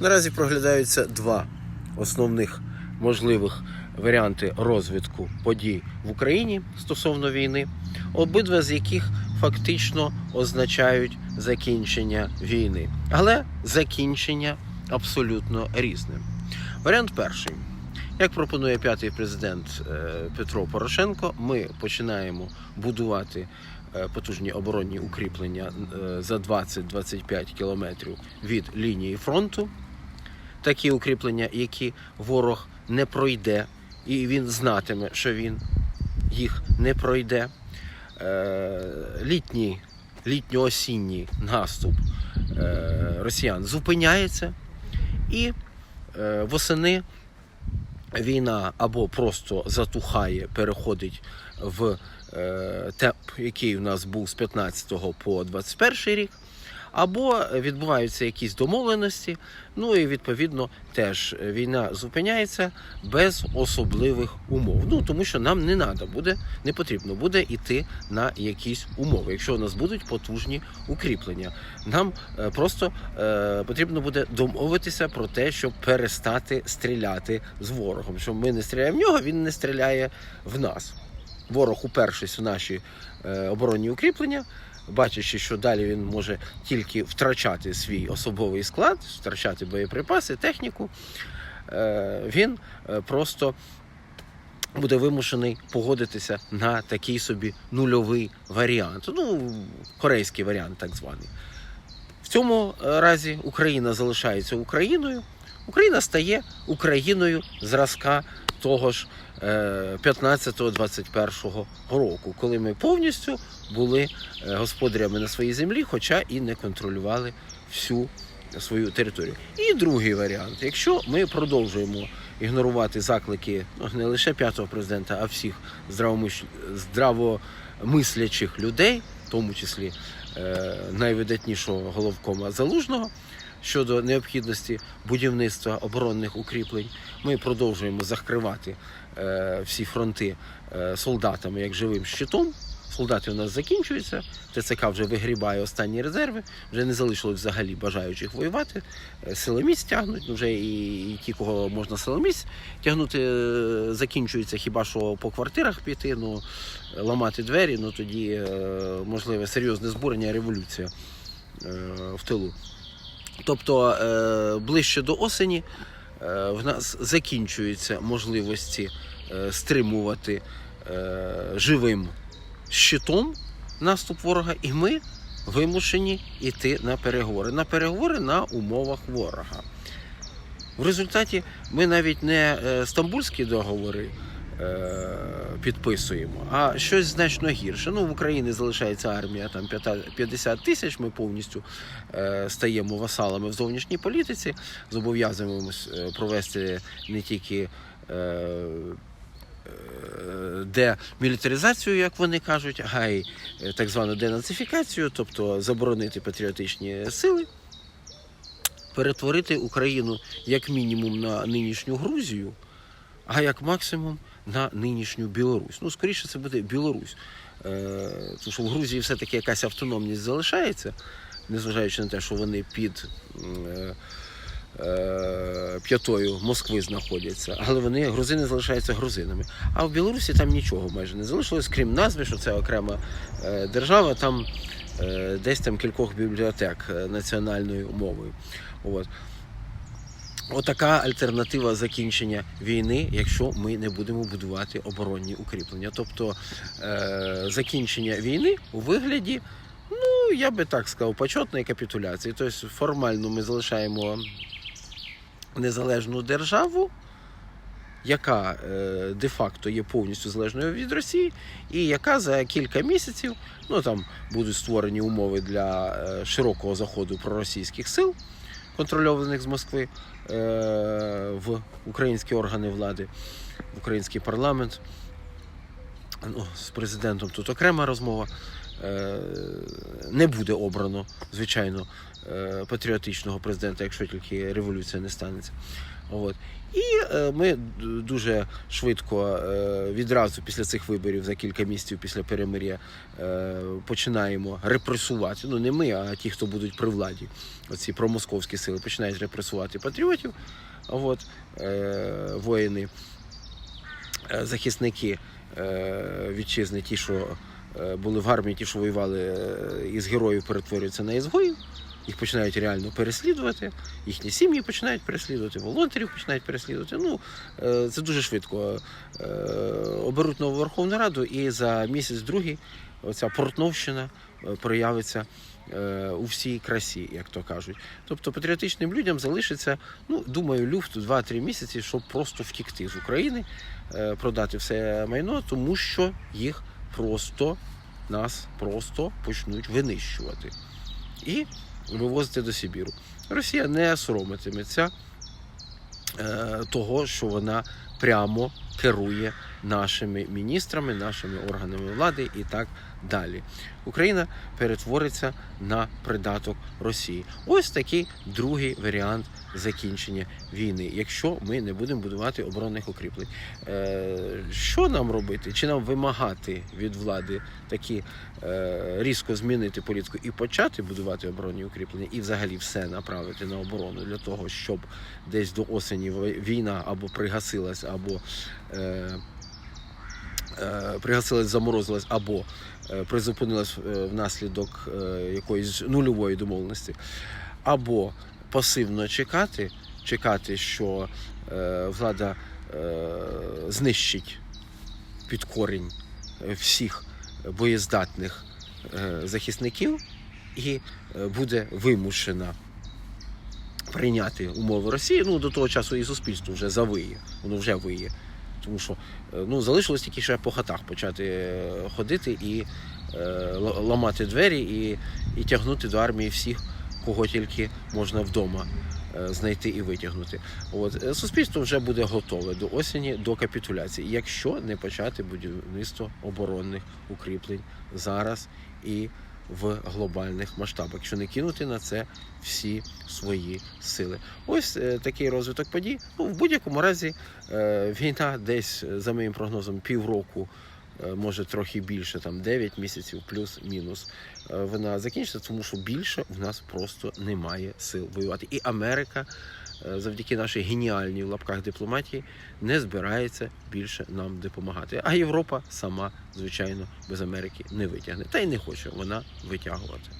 Наразі проглядаються два основних можливих варіанти розвитку подій в Україні стосовно війни, обидва з яких фактично означають закінчення війни, але закінчення абсолютно різне. Варіант перший. Як пропонує п'ятий президент е, Петро Порошенко, ми починаємо будувати е, потужні оборонні укріплення е, за 20-25 кілометрів від лінії фронту. Такі укріплення, які ворог не пройде, і він знатиме, що він їх не пройде. Е, Літній, літньо-осінній наступ е, росіян зупиняється, і е, восени війна або просто затухає, переходить в темп, який у нас був з 15 по 21 рік, або відбуваються якісь домовленості. Ну і відповідно теж війна зупиняється без особливих умов. Ну тому що нам не треба буде, не потрібно буде йти на якісь умови, якщо у нас будуть потужні укріплення. Нам е, просто е, потрібно буде домовитися про те, щоб перестати стріляти з ворогом. Щоб ми не стріляємо в нього, він не стріляє в нас. Ворог, упершись в наші е, оборонні укріплення, бачачи, що далі він може тільки втрачати свій особовий склад, втрачати боєприпаси, техніку, е, він е, просто буде вимушений погодитися на такий собі нульовий варіант. Ну, корейський варіант, так званий. В цьому е, разі Україна залишається Україною. Україна стає Україною зразка того ж е, 15-21 року, коли ми повністю були е, господарями на своїй землі, хоча і не контролювали всю свою територію. І другий варіант: якщо ми продовжуємо ігнорувати заклики ну, не лише п'ятого президента, а всіх здравомислячих людей, в тому числі е, найвидатнішого головкома Залужного. Щодо необхідності будівництва оборонних укріплень, ми продовжуємо закривати е, всі фронти е, солдатами як живим щитом. Солдати у нас закінчуються, ТЦК вже вигрібає останні резерви, вже не залишилось взагалі бажаючих воювати. Е, Силоміць тягнуть, ну вже і, і ті, кого можна силоміць тягнути, е, закінчуються хіба що по квартирах піти, ну ламати двері, ну тоді е, можливе серйозне збурення, революція в тилу. Тобто е, ближче до осені е, в нас закінчуються можливості е, стримувати живим щитом наступ ворога, і ми вимушені йти на переговори. На переговори на умовах ворога. В результаті ми навіть не стамбульські договори підписуємо, а щось значно гірше. Ну, в Україні залишається армія там 50 тисяч. Ми повністю е, стаємо васалами в зовнішній політиці, зобов'язуємось е, провести не тільки. Е, е, Демілітаризацію, як вони кажуть, а й е, так звану денацифікацію, тобто заборонити патріотичні сили, перетворити Україну як мінімум на нинішню Грузію, а як максимум на нинішню Білорусь. Ну, скоріше, це буде Білорусь. Е, Тому що в Грузії все-таки якась автономність залишається, незважаючи на те, що вони під е, е, п'ятою Москви знаходяться, але вони грузини залишаються грузинами. А в Білорусі там нічого майже не залишилось, крім назви, що це окрема держава, там десь там кількох бібліотек національною мовою. От. Отака альтернатива закінчення війни, якщо ми не будемо будувати оборонні укріплення. Тобто е, закінчення війни у вигляді, ну я би так сказав, почетної капітуляції. Тобто формально ми залишаємо незалежну державу, яка е, де-факто є повністю залежною від Росії, і яка за кілька місяців ну там будуть створені умови для е, широкого заходу проросійських сил, контрольованих з Москви е, в українські органи влади, в український парламент. Ну, з президентом тут окрема розмова. Е, Не буде обрано, звичайно, е, патріотичного президента, якщо тільки революція не станеться. От. І е, ми дуже швидко, е, відразу після цих виборів, за кілька місяців після перемир'я, е, починаємо репресувати. Ну не ми, а ті, хто будуть при владі. Оці промосковські сили починають репресувати патріотів. От, воїни, захисники вітчизни, ті, що були в армії, ті, що воювали із героїв, перетворюються на ізгоїв. Їх починають реально переслідувати, їхні сім'ї починають переслідувати, волонтерів починають переслідувати. Ну, е, це дуже швидко. Е, Оберуть нову Верховну Раду, і за місяць-другий оця Портновщина е, проявиться у всій красі, як то кажуть. Тобто патріотичним людям залишиться, ну, думаю, люфт 2-3 місяці, щоб просто втікти з України, продати все майно, тому що їх просто нас просто почнуть винищувати. І вивозити до Сибіру. Росія не соромитиметься е, того, що вона прямо керує нашими міністрами, нашими органами влади і так далі. Україна перетвориться на придаток Росії. Ось такий другий варіант закінчення війни, якщо ми не будемо будувати оборонних укріплень. Е, що нам робити? Чи нам вимагати від влади такі е, різко змінити політику і почати будувати оборонні укріплення, і взагалі все направити на оборону для того, щоб десь до осені війна або пригасилась, або е, пригасилась, заморозилась, або призупинилась внаслідок якоїсь нульової домовленості, або пасивно чекати, чекати, що е, влада е, знищить під корінь е, всіх боєздатних е, захисників і е, буде вимушена прийняти умови Росії. Ну, до того часу і суспільство вже завиє, воно вже виє. Тому що е, ну, залишилось тільки ще по хатах почати ходити і е, ламати двері і, і тягнути до армії всіх, кого тільки можна вдома е, знайти і витягнути. От е, суспільство вже буде готове до осені до капітуляції, якщо не почати будівництво оборонних укріплень зараз і в глобальних масштабах, якщо не кинути на це всі свої сили. Ось е, такий розвиток подій. Ну, в будь-якому разі е, війна десь, е, за моїм прогнозом, півроку. Е, Може трохи більше, там 9 місяців плюс-мінус. е, Вона закінчиться, тому що більше в нас просто немає сил воювати. І Америка, е, завдяки нашій геніальній в лапках дипломатії, не збирається більше нам допомагати. А Європа сама, звичайно, без Америки не витягне. Та й не хоче вона витягувати.